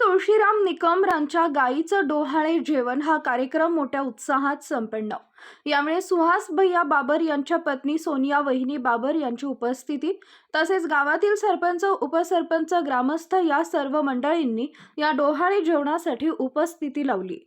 तुळशीराम निकमरांच्या गायीचं गाईचं डोहाळे जेवण हा कार्यक्रम मोठ्या उत्साहात संपन्न. यामुळे सुहास भैया बाबर यांच्या पत्नी सोनिया वहिनी बाबर यांची उपस्थिती तसेच गावातील सरपंच उपसरपंच ग्रामस्थ या सर्व मंडळींनी या डोहाळे जेवणासाठी उपस्थिती लावली.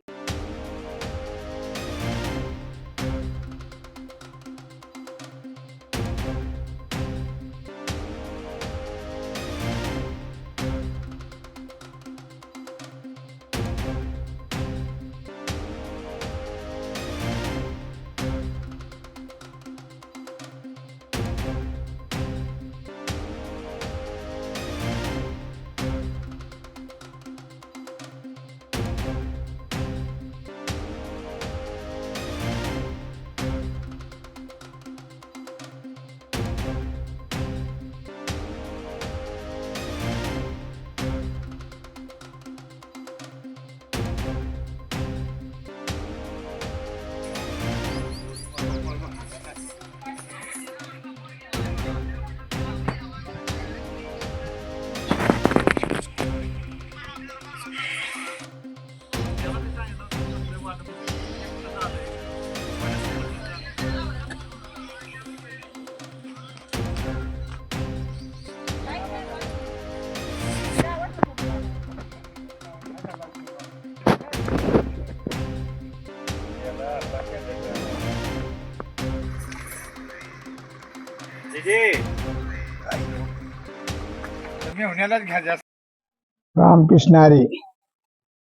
रामकृष्ण हरी.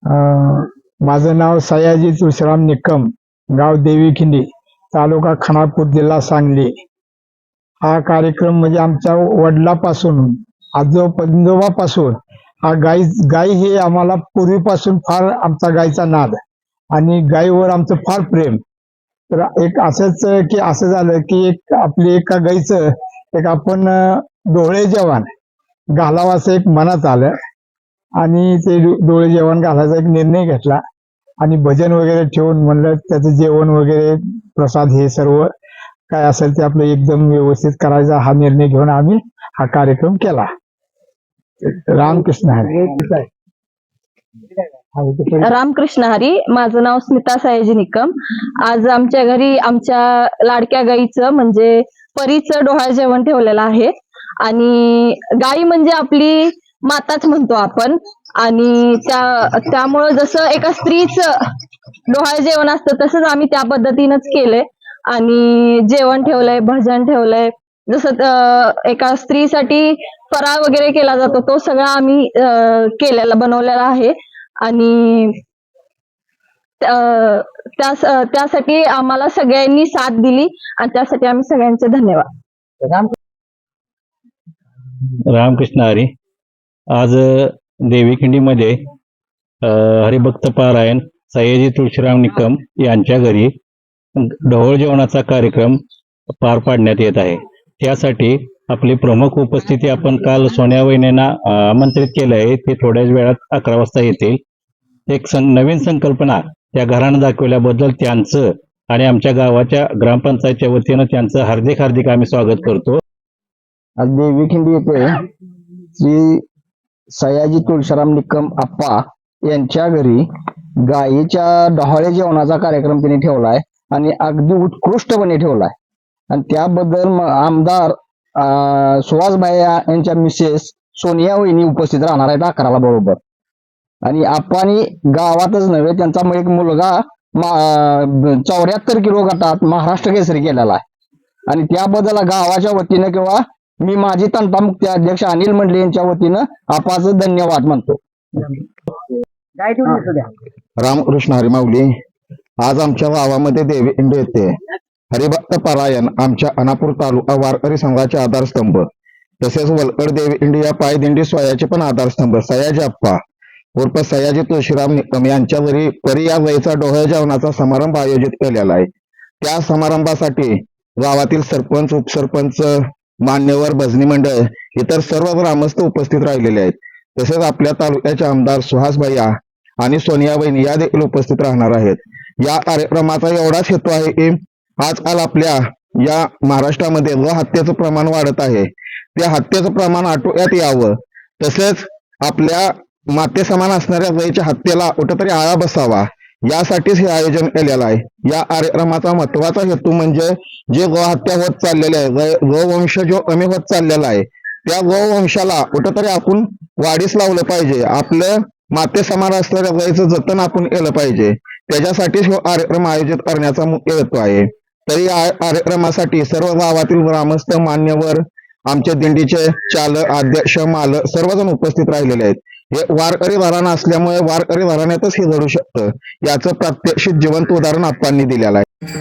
अं, माझं नाव सयाजी तुळशीराम निकम गाव देवीखिंडी तालुका खानापूर जिल्हा सांगली. हा कार्यक्रम म्हणजे आमच्या वडिलापासून आजो पंजोबापासून हा गाई गाई हे आम्हाला पूर्वीपासून फार आमचा गाईचा नाद. आणि गाईवर आमचं फार प्रेम. तर एक असंच की असं झालं की एक आपली एका गाईचं एक आपण डोळे जेवण घालावं असं एक मनात आलं. आणि ते डोळे जेवण घालायचा एक निर्णय घेतला. आणि भजन वगैरे ठेवून म्हणलं त्याचं जेवण वगैरे प्रसाद हे सर्व काय असेल ते आपलं एकदम व्यवस्थित करायचा हा निर्णय घेऊन आम्ही हा कार्यक्रम केला. रामकृष्ण हरी. रामकृष्ण हरी माझं नाव स्मिता सयाजी निकम. आज आमच्या घरी आमच्या लाडक्या गाईचं म्हणजे परीचं डोहाळ जेवण ठेवलेलं आहे. आणि गाई म्हणजे आपली माताच म्हणतो आपण. आणि त्या त्यामुळं जसं एका स्त्रीचं डोहाळ जेवण असतं तसंच आम्ही त्या पद्धतीनंच केलंय. आणि जेवण ठेवलंय भजन ठेवलंय. जसं एका स्त्रीसाठी फराळ वगैरे केला जातो तो सगळा आम्ही केलेला बनवलेला आहे. आणि त्यासाठी आम्हाला सगळ्यांनी साथ दिली आणि त्यासाठी आम्ही सगळ्यांचे धन्यवाद. रामकृष्ण हरी. आज देवीखिंडीमध्ये हरिभक्त पारायण सयाजी तुळशीराम निकम यांच्या घरी ढवळ जेवणाचा कार्यक्रम पार पाडण्यात येत आहे. त्यासाठी आपली प्रमुख उपस्थिती आपण काल सोन्या वहिनींना आमंत्रित केलं आहे ते थोड्याच वेळात अकरा वाजता येतील. एक सं नवीन संकल्पना त्या घरानं दाखवल्याबद्दल त्यांचं आणि आमच्या गावाच्या ग्रामपंचायतच्या वतीनं त्यांचं हार्दिक हार्दिक आम्ही स्वागत करतो. आज देवीखिंडी येथे श्री सयाजी तुळशाराम निकम आप्पा यांच्या घरी गायीच्या डहाळे जेवणाचा कार्यक्रम त्यांनी ठेवलाय आणि अगदी उत्कृष्टपणे ठेवलाय. आणि त्याबद्दल आमदार अं, सुहासभाई यांच्या मिसेस सोनिया वहिनी उपस्थित राहणार आहेत अकराला बरोबर. आणि आप्पानी गावातच नव्हे त्यांचा मग एक मुलगा चौऱ्याहत्तर किलो गटात महाराष्ट्र केसरी केलेला आहे. आणि त्याबद्दल गावाच्या वतीनं किंवा मी माझी तंटामुक्ती अध्यक्ष अनिल मंडले यांच्या वतीनं आपाचं धन्यवाद म्हणतो. रामकृष्ण हरिमाऊली आज आमच्या गावामध्ये देवी इंड येथे हरिभक्त पारायण आमच्या अनापूर तालुका वारकरी संघाचे आधारस्तंभ. तसेच वलकड देवी इंडिया पायदिंडी सोयाचे पण आधारस्तंभ. सयाजी अप्पा उर्फ सयाजी तुळशीराम निकम यांच्यावरील परी या वयचा डोह्या जेवणाचा समारंभ आयोजित केलेला आहे. त्या समारंभासाठी गावातील सरपंच उपसरपंच मान्यवर भजनी मंडळ इतर सर्व ग्रामस्थ उपस्थित राहिलेले आहेत. तसेच आपल्या तालुक्याचे आमदार सुहास भैया आणि सोनिया बहिणी या देखील उपस्थित राहणार आहेत. या कार्यक्रमाचा एवढाच हेतू आहे की आजकाल आपल्या या महाराष्ट्रामध्ये व हत्येचं प्रमाण वाढत आहे. त्या हत्येचं प्रमाण आटोक्यात यावं. तसेच आपल्या माते समान असणाऱ्या गायीच्या हत्येला कुठेतरी आळा बसावा. यासाठीच हे आयोजन केलेलं आहे. या कार्यक्रमाचा महत्त्वाचा हेतू म्हणजे जे गोहत्या होत चाललेले आहे गोवंश जो कमी होत चाललेला आहे त्या गोवंशाला कुठेतरी आपण वाढीस लावलं पाहिजे. आपलं माते समान असणाऱ्या गायीचं जतन आपण केलं पाहिजे. त्याच्यासाठीच हा कार्यक्रम आयोजित करण्याचा मुख्य हेतू आहे. तरी या कार्यक्रमासाठी सर्व गावातील ग्रामस्थ मान्यवर आमचे दिंडीचे चालक अध्यक्ष मालक सर्वजण उपस्थित राहिलेले आहेत. हे वारकरी वाराणा असल्यामुळे वारकरी वाराण्यातच हे घडू शकतं. याचं प्रात्यक्षिक जिवंत उदाहरण आप्पांनी दिलेलं आहे.